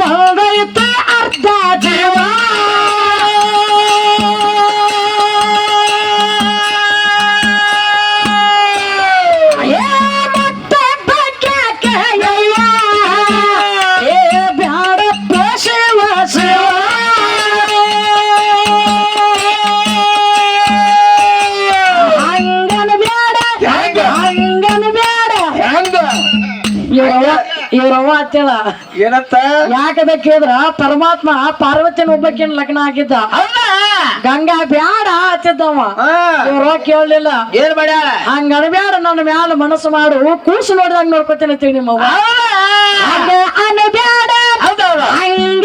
ಬಾಳ ಅಂತೇಳ ಏನಂತ? ಯಾಕದ ಕೇಳಿದ್ರ ಪರಮಾತ್ಮ ಪಾರ್ವತಿನ ಒಬ್ಬಕ್ಕಿನ ಲಗ್ನ ಆಗಿದ್ದ. ಅಲ್ಲ ಗಂಗಾ ಬ್ಯಾಡ ಹತ್ತಿದ್ದವ ಇವ್ರ ಕೇಳಲಿಲ್ಲ. ಏನ್ ಮಾಡ್ಯಾಳ? ಹಂಗ ಅನ್ಬ್ಯಾಡ ನನ್ನ ಮ್ಯಾಲ ಮನಸ್ಸು ಮಾಡು. ಕೂಸು ನೋಡಿದಂಗ ನೋಡ್ಕೊತೀನಿ ನಿಮ್ಮ ಅನ್ಬ್ಯಾಡ. ಹಂಗ